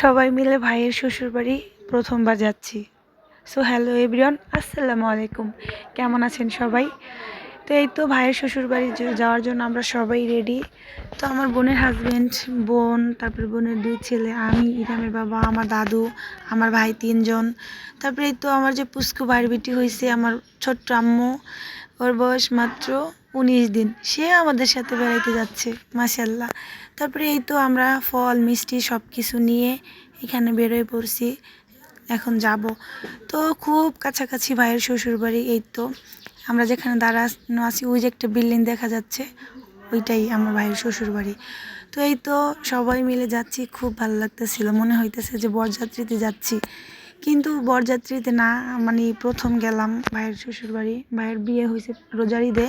সবাই মিলে ভাইয়ের শ্বশুরবাড়ি প্রথমবার যাচ্ছি। সো হ্যালো এভরিওয়ান আসসালামু আলাইকুম। কেমন আছেন সবাই? তো এই তো ভাইয়ের শ্বশুরবাড়ি য- যাওয়ার জন্য আমরা সবাই রেডি তো আমার বোনের হাজবেন্ড বোন, তারপরে বোনের দুই ছেলে, আমি, ইরামের বাবা, আমার দাদু, আমার ভাই তিনজন। তারপরে এই তো আমার যে পুস্কু ভাইয়ের বেটি হয়েছে, আমার ছোট্ট আম্মু, ওর বয়স মাত্র উনিশ দিন। সে আমাদের সাথে বেড়াইতে যাচ্ছে মাসাল্লাহ তারপরে এই তো আমরা ফল, মিষ্টি সব কিছু নিয়ে এখানে বেরোয় পড়ছি, এখন যাব। তো খুব কাছাকাছি ভাইয়ের শ্বশুর বাড়ি এই তো। আমরা যেখানে দাঁড়ানো আছি, ওই যে একটা বিল্ডিং দেখা যাচ্ছে, ওইটাই আমার ভাইয়ের শ্বশুর বাড়ি তো এই তো সবাই মিলে যাচ্ছি, খুব ভালো লাগতেছিল। মনে হইতেছে যে বরযাত্রীতে যাচ্ছি। কিন্তু বরযাত্রীতে না মানে প্রথম গেলাম ভাইয়ের শ্বশুর বাড়ি ভাইয়ের বিয়ে হয়েছে রোজারিদে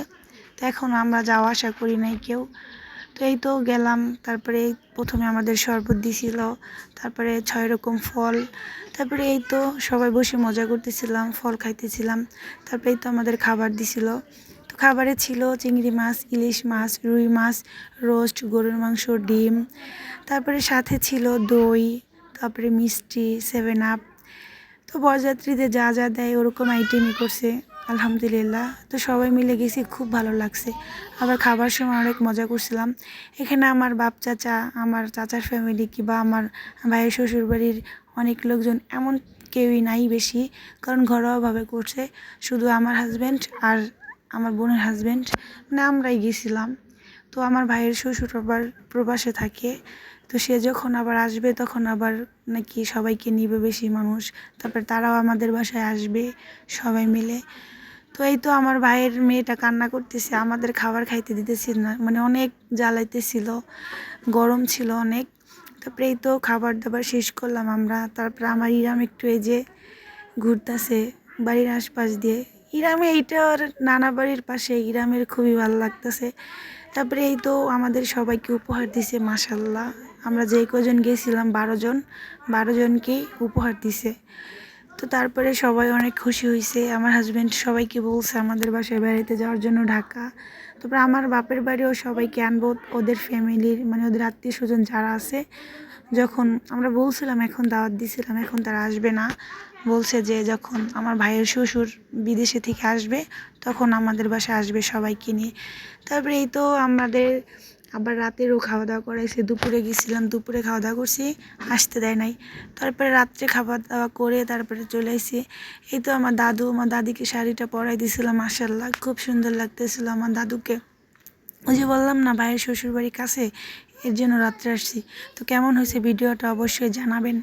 তো এখন আমরা যাওয়া আসা করি নাই কেউ। তো এই তো গেলাম। তারপরে প্রথমে আমাদের শরবত দিছিল, তারপরে ছয় রকম ফল, তারপরে এই তো সবাই বসে মজা করতেছিলাম, ফল খাইতেছিলাম। তারপরে এই তো আমাদের খাবার দিছিল। তো খাবারে ছিল চিংড়ি মাছ, ইলিশ মাছ, রুই মাছ, রোস্ট, গরুর মাংস, ডিম। তারপরে সাথে ছিল দই, তারপরে মিষ্টি, সেভেন আপ। তো বরযাত্রীদের যা যা দেয় ওরকম আইটেমই করছে। আলহামদুলিল্লাহ। তো সবাই মিলে গেছি, খুব ভালো লাগছে। আবার খাবার সময় অনেক মজা করছিলাম। এখানে আমার বাপ চাচা, আমার চাচার ফ্যামিলি কিংবা আমার ভাইয়ের শ্বশুর বাড়ির অনেক লোকজন, এমন কেউই নাই বেশি। কারণ ঘরোয়াভাবে করছে। শুধু আমার হাজব্যান্ড আর আমার বোনের হাজব্যান্ড মানে আমরাই গেছিলাম। তো আমার ভাইয়ের শ্বশুর আবার প্রবাসে থাকে। তো সে যখন আবার আসবে, তখন আবার নাকি সবাইকে নিবে বেশি মানুষ। তারপর তারাও আমাদের বাসায় আসবে সবাই মিলে। তো এই তো আমার ভাইয়ের মেয়েটা কান্না করতেছে, আমাদের খাবার খাইতে দিতেছিল না মানে অনেক জ্বালাইতেছিল, গরম ছিল অনেক। তারপরে এই তো খাবার দাবার শেষ করলাম আমরা। তারপরে আমার ইরাম একটু এই যে ঘুরতেছে, বাড়ির আশপাশ দিয়ে ইরামে এইটা ওর নানা বাড়ির পাশে ইরামের খুবই ভালো লাগতেছে। তারপরে এই তো আমাদের সবাইকে উপহার দিছে মাসাল্লাহ আমরা যে কজন গেছিলাম, বারো জন, বারো জনকেই উপহার দিছে। তো তারপরে সবাই অনেক খুশি হয়েছে আমার হাজব্যান্ড সবাইকে বলছে আমাদের বাসায় বেড়াতে যাওয়ার জন্য ঢাকা। তারপরে আমার বাপের বাড়িও সবাইকে আনব, ওদের ফ্যামিলির মানে ওদের আত্মীয় স্বজন যারা আছে। যখন আমরা বলছিলাম, এখন দাওয়াত দিছিলাম, এখন তারা আসবে না। বলছে যে যখন আমার ভাইয়ের শ্বশুর বিদেশে থেকে আসবে, তখন আমাদের বাসায় আসবে সবাইকে নিয়ে। তারপরে এই তো আমাদের আবার রাতেরও খাওয়া দাওয়া করাইছে। দুপুরে গেছিলাম, দুপুরে খাওয়া দাওয়া করছি, আসতে দেয় নাই। তারপরে রাত্রে খাওয়া দাওয়া করে তারপরে চলে আসি এই তো আমার দাদু, আমার দাদিকে শাড়িটা পরাই দিয়েছিলাম মাসাল্লাহ খুব সুন্দর লাগতেছিল আমার দাদুকে। ওই যে বললাম না, ভাইয়ের শ্বশুরবাড়ির কাছে, এর জন্য রাত্রে আসছি। তো কেমন হয়েছে ভিডিওটা অবশ্যই জানাবেন।